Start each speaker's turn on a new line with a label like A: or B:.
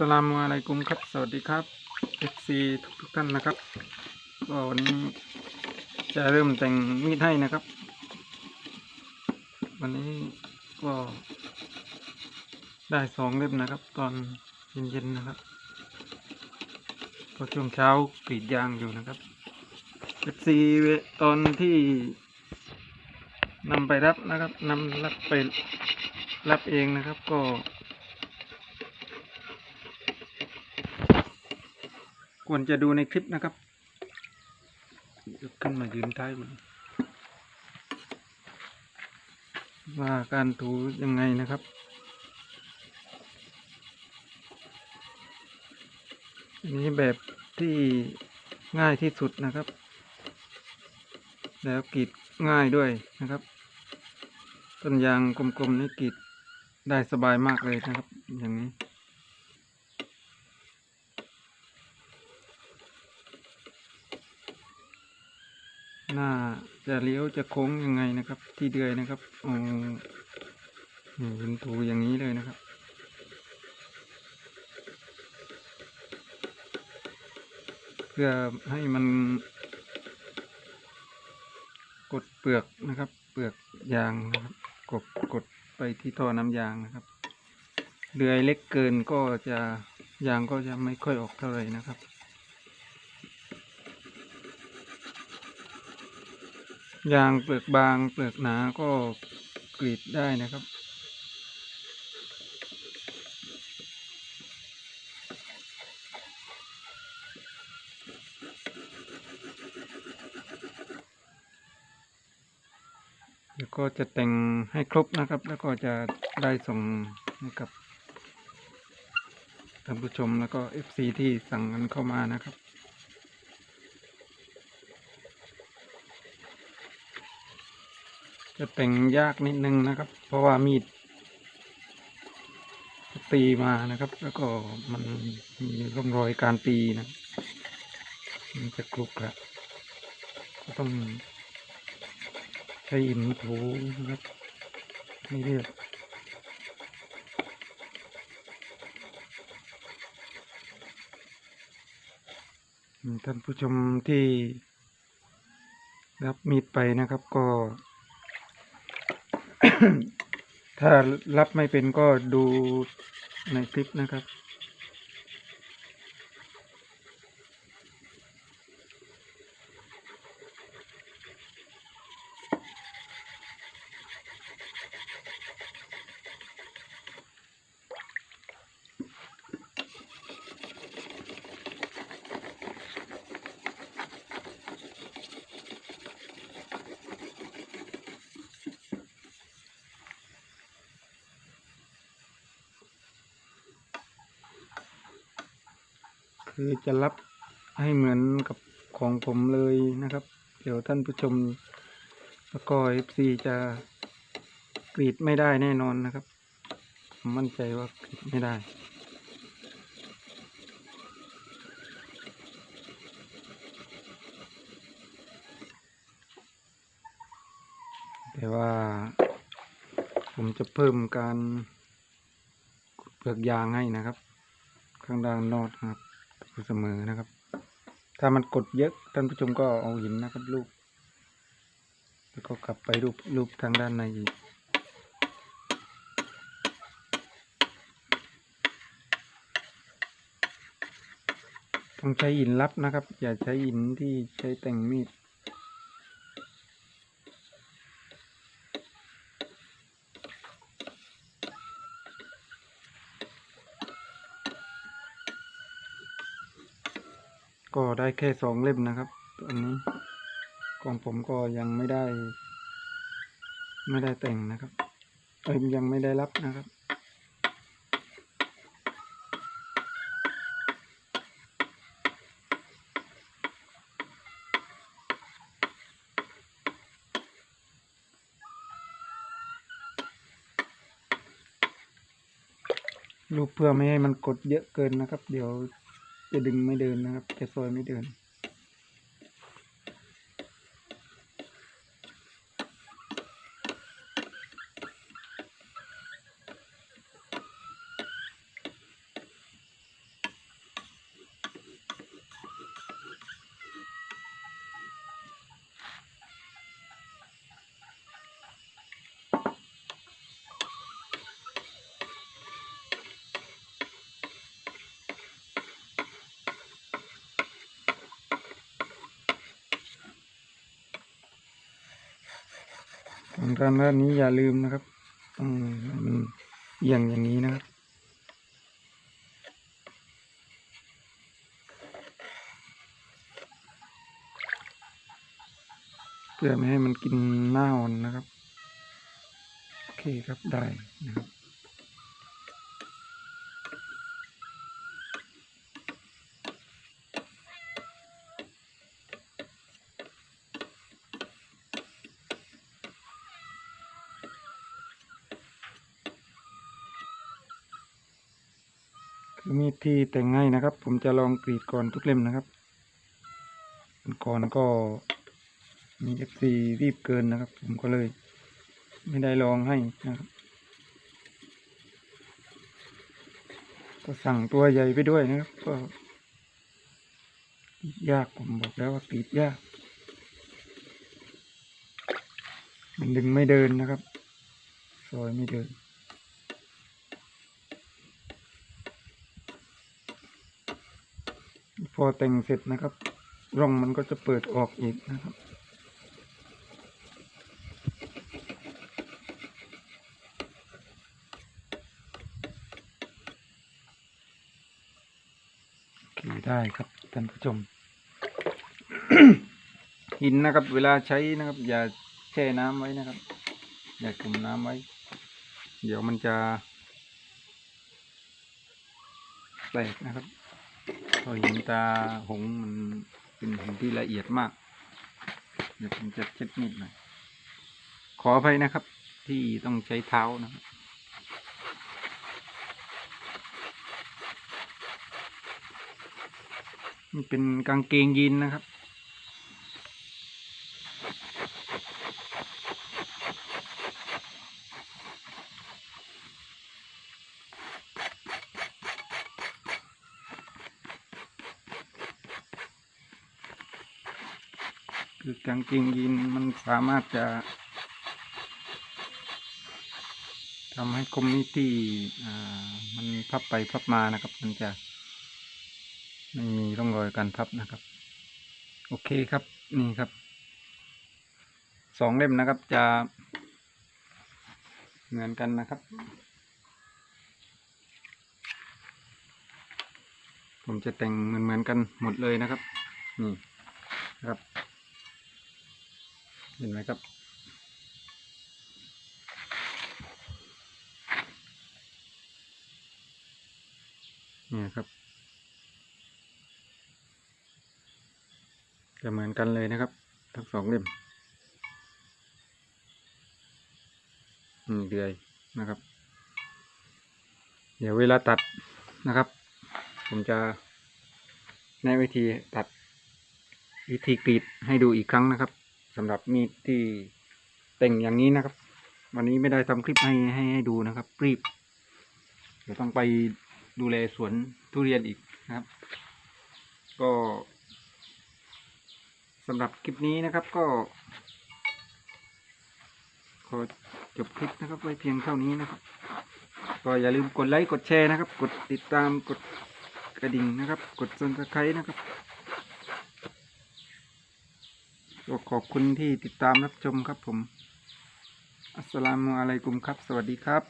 A: สลามอะลัยกุมครับ สวัสดีครับ FC ทุกทุกท่านนะครับก็วันนี้จะเริ่มแต่งมีดให้นะครับ วันนี้ก็ได้สองเล่มนะครับ ตอนเย็นๆนะครับก็ช่วงเช้ากรีดยางอยู่นะครับ FC ตอนที่นำไปรับนะครับนำรับไปรับเองนะครับก็ ควรจะดูในคลิปนะครับยกขึ้นมายืนท้ายมันว่าการถูยังไงนะครับ นี้แบบที่ง่ายที่สุดนะครับ แล้วกรีดง่ายด้วยนะครับ ต้นยางกลมๆนี่กรีดได้สบายมากเลยนะครับ อย่างนี้ หน้าจะเลี้ยวจะโค้งยังไงนะครับ ที่เดือยนะครับอ๋อนี่เป็นถูอย่างนี้เลยนะครับ เพื่อให้มัน กดเปลือกนะครับ เปลือกยางนะครับ กดกดไปที่ท่อน้ำยางนะครับเดือยเล็กเกินก็จะยางก็จะไม่ค่อยออกเท่าไหร่นะครับ ยางเปลือกบางเปลือกหนาก็กรีดได้นะครับ แล้วก็จะแต่งให้ครบนะครับ แล้วก็จะได้ส่งให้กับท่านผู้ชมแล้วก็ FC ที่สั่งกันเข้ามานะครับ จะแต่งยากนิดนึงนะครับ เพราะว่ามีดตีมานะครับ แล้วก็มันมีร่องรอยการตีนะมันจะกรุกละก็ต้องใช้อินถูนะครับให้เรียบท่านผู้ชมที่รับมีดไปนะครับก็ ถ้ารับไม่เป็นก็ดูในคลิปนะครับ คือจะรับให้เหมือนกับของผมเลยนะครับ เดี๋ยวท่านผู้ชมแล้วก็เอฟซีจะกรีดไม่ได้แน่นอนนะครับ ผมมั่นใจว่ากรีดไม่ได้แต่ว่าผมจะเพิ่มการเปลือกยางให้นะครับ ข้างด้านนอกนะครับ เสมอนะครับ ถ้ามันกดเยอะท่านผู้ชมก็เอาหินนะครับลูกแล้วก็กลับไปรูปรูปทางด้านในอีกต้องใช้หินลับนะครับ อย่าใช้หินที่ใช้แต่งมีด ก็ได้แค่สองเล่มนะครับ อันนี้ของผมก็ยังไม่ได้ ไม่ได้แต่งนะครับเอ้ยยังไม่ได้รับนะครับรูปเพื่อไม่ให้มันกดเยอะเกินนะครับ เดี๋ยว จะดึงไม่เดินนะครับจะซอยไม่เดิน ของการด้านนี้อย่าลืมนะครับต้องมันเอียงอย่างนี้นะครับเพื่อไม่ให้มันกินหน้าอ่อนนะครับ โอเคครับได้นะครับ คือมีดที่แต่งให้นะครับ ผมจะลองกรีดก่อนทุกเล่มนะครับก่อนก็มีเอฟซีรีบเกินนะครับ ผมก็เลย ไม่ได้ลองให้นะครับก็สั่งตัวใหญ่ไปด้วยนะครับ ก็ยากผมบอกแล้วว่ากรีดยากมันดึงไม่เดินนะครับซอยไม่เดิน พอแต่งเสร็จนะครับ ร่องมันก็จะเปิดออกอีกนะครับ ได้ครับท่านผู้ชม หินนะครับ เวลาใช้นะครับ อย่าแช่น้ำไว้นะครับ อย่าจุ่มน้ำไว้ เดี๋ยวมันจะแตกนะครับ พอหินตาหงมันเป็นหินที่ละเอียดมาก เดี๋ยวผมจะเช็ดนิดหน่อย ขออภัยนะครับ ที่ต้องใช้เท้านะครับมันเป็นกางเกงยีนนะครับ คือกางเกงยีนมันสามารถจะทำให้คอมมิตี้มันพับไปพับมานะครับ มันจะไม่มีร่องรอยการพับนะครับ โอเคครับนี่ครับสองเล่มนะครับจะเหมือนกันนะครับ ผมจะแต่งเหมือนเหมือนกันหมดเลยนะครับ นี่นะครับ เห็นไหมครับ เนี่ยครับ จะเหมือนกันเลยนะครับ ทั้งสองเล่มนี่เดือยนะครับ เดี๋ยวเวลาตัดนะครับ ผมจะแนะวิธีตัดวิธีกรีดให้ดูอีกครั้งนะครับ สำหรับมีดที่แต่งอย่างนี้นะครับ วันนี้ไม่ได้ทำคลิปให้ให้ให้ดูนะครับรีบเดี๋ยวต้องไปดูแลสวนทุเรียนอีกนะครับ ก็สำหรับคลิปนี้นะครับก็ ขอจบคลิปนะครับไว้เพียงเท่านี้นะครับ ก็อย่าลืมกดไลค์กดแชร์นะครับ กดติดตามกดกระดิ่งนะครับ กดซับสไครต์นะครับ ก็ขอบคุณที่ติดตามรับชมครับผม อัสสลามุอะลัยกุมครับ สวัสดีครับ